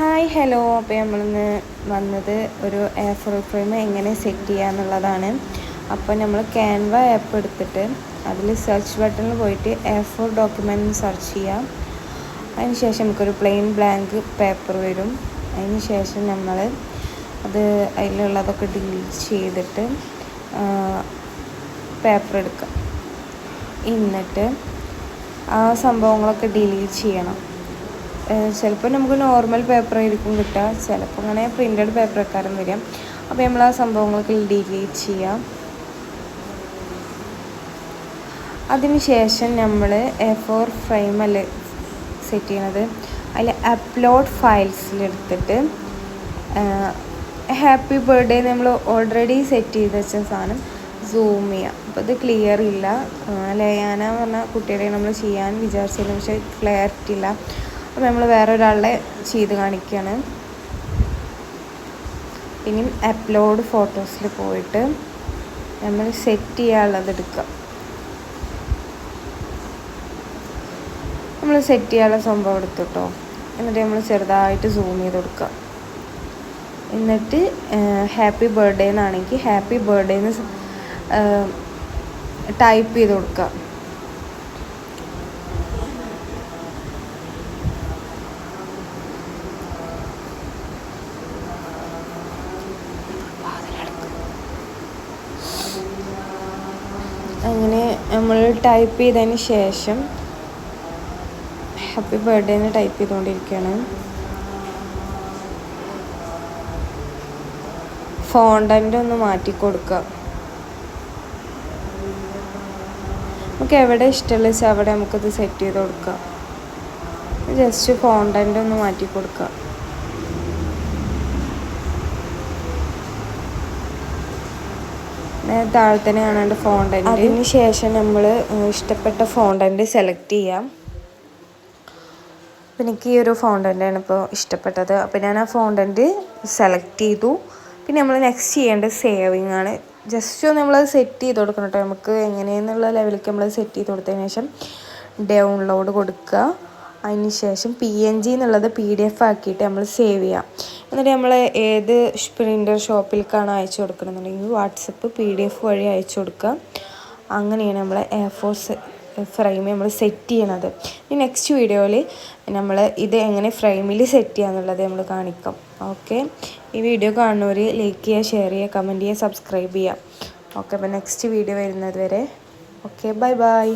Hi hello അപ്പോൾ നമ്മളിന്ന് വന്നത് ഒരു എയർ ഫ്രെയിം എങ്ങനെ സെറ്റ് ചെയ്യുക എന്നുള്ളതാണ്. അപ്പോൾ നമ്മൾ ക്യാൻവ ആപ്പ് എടുത്തിട്ട് അതിൽ സെർച്ച് ബട്ടണിൽ പോയിട്ട് എയർ ഫോർ ഡോക്യുമെന്റ് സെർച്ച് ചെയ്യാം. അതിന് ശേഷം നമുക്കൊരു പ്ലെയിൻ ബ്ലാങ്ക് പേപ്പർ വരും. അതിന് ശേഷം നമ്മൾ അത് അതിലുള്ളതൊക്കെ ഡിലീറ്റ് ചെയ്തിട്ട് പേപ്പർ എടുക്കുക എന്നിട്ട് ആ സംഭവങ്ങളൊക്കെ ഡിലീറ്റ് ചെയ്യണം. ചിലപ്പോൾ നമുക്ക് നോർമൽ പേപ്പർ ആയിരിക്കും കിട്ടുക. ചിലപ്പോൾ അങ്ങനെ പ്രിന്റഡ് പേപ്പർ വെക്കാനും വരും അപ്പോൾ നമ്മൾ ആ സംഭവങ്ങളൊക്കെ ഡിലീറ്റ് ചെയ്യാം. അതിനുശേഷം നമ്മൾ എ ഫോർ ഫ്രെയിമല്ല സെറ്റ് ചെയ്യണത്. അതിൽ അപ്ലോഡ് ഫയൽസിലെടുത്തിട്ട് ഹാപ്പി ബർത്ത്ഡേ നമ്മൾ ഓൾറെഡി സെറ്റ് ചെയ്ത് വെച്ച സാധനം സൂം ചെയ്യാം. അപ്പോൾ ഇത് ക്ലിയർ ഇല്ല. ലയാന പറഞ്ഞ കുട്ടിയുടെ നമ്മൾ ചെയ്യാൻ വിചാരിച്ചില്ല പക്ഷേ ക്ലിയറിറ്റി ഇല്ല. അപ്പോൾ നമ്മൾ വേറെ ഒരാളെ ചെയ്ത് കാണിക്കുകയാണ് ഇനിയും അപ്ലോഡ് ഫോട്ടോസിൽ പോയിട്ട് നമ്മൾ സെറ്റ് ചെയ്യാനുള്ളത് എടുക്കുക നമ്മൾ സെറ്റ് ചെയ്യാനുള്ള സംഭവം എടുത്തുട്ടോ എന്നിട്ട് നമ്മൾ ചെറുതായിട്ട് സൂം ചെയ്ത് കൊടുക്കുക. എന്നിട്ട് ഹാപ്പി ബർത്ത്ഡേ എന്നാണെങ്കിൽ ഹാപ്പി ബർത്ത്ഡേ എന്ന് ടൈപ്പ് ചെയ്ത് കൊടുക്കുക. അങ്ങനെ നമ്മൾ ടൈപ്പ് ചെയ്തതിന് ശേഷം ഹാപ്പി ബർത്ത്ഡേ എന്ന് ടൈപ്പ് ചെയ്തുകൊണ്ടിരിക്കുകയാണ്. ഫോണ്ടന്റ് ഒന്ന് മാറ്റി കൊടുക്കുക. നമുക്ക് എവിടെ ഇഷ്ടമുള്ള വെച്ചാൽ അവിടെ നമുക്കത് സെറ്റ് ചെയ്ത് കൊടുക്കാം ജസ്റ്റ് ഫോണ്ടന്റ് ഒന്ന് മാറ്റി കൊടുക്കുക. താഴെ തന്നെ കാണാണ്ട് ഫോണ്ടന്റ് അതിന് ശേഷം നമ്മൾ ഇഷ്ടപ്പെട്ട ഫോണ്ടന്റ് സെലക്ട് ചെയ്യാം. അപ്പം എനിക്ക് ഈ ഒരു ഫോണ്ടന്റാണ് ഇപ്പോൾ ഇഷ്ടപ്പെട്ടത്. അപ്പോൾ ഞാൻ ആ ഫോണ്ടന്റ് സെലക്ട് ചെയ്തു. പിന്നെ നമ്മൾ നെക്സ്റ്റ് ചെയ്യേണ്ടത് സേവിങ് ആണ്. ജസ്റ്റ് ഒന്ന് നമ്മൾ സെറ്റ് ചെയ്ത് കൊടുക്കണം കേട്ടോ നമുക്ക് എങ്ങനെയെന്നുള്ള ലെവലിലേക്ക് നമ്മൾ സെറ്റ് ചെയ്ത് കൊടുത്തതിന് ശേഷം ഡൗൺലോഡ് കൊടുക്കുക. അതിന് ശേഷം പി എൻ ജി എന്നുള്ളത് പി ഡി എഫ് ആക്കിയിട്ട് നമ്മൾ സേവ് ചെയ്യാം. എന്നിട്ട് നമ്മൾ ഏത് പ്രിന്റർ ഷോപ്പിലേക്കാണ് അയച്ചു കൊടുക്കണമെന്നുണ്ടെങ്കിൽ വാട്സപ്പ് പി ഡി എഫ് വഴി അയച്ചു കൊടുക്കുക. അങ്ങനെയാണ് നമ്മൾ എ ഫോർ ഫ്രെയിം നമ്മൾ സെറ്റ് ചെയ്യണത്. ഇനി നെക്സ്റ്റ് വീഡിയോയിൽ നമ്മൾ ഇത് എങ്ങനെ ഫ്രെയിമിൽ സെറ്റ് ചെയ്യുക എന്നുള്ളത് നമ്മൾ കാണിക്കാം. ഓക്കെ ഈ വീഡിയോ കാണുന്നവർ ലൈക്ക് ചെയ്യുക ഷെയർ ചെയ്യുക കമന്റ് ചെയ്യുക സബ്സ്ക്രൈബ് ചെയ്യുക. ഓക്കെ അപ്പോൾ നെക്സ്റ്റ് വീഡിയോ വരുന്നത് വരെ. Okay bye bye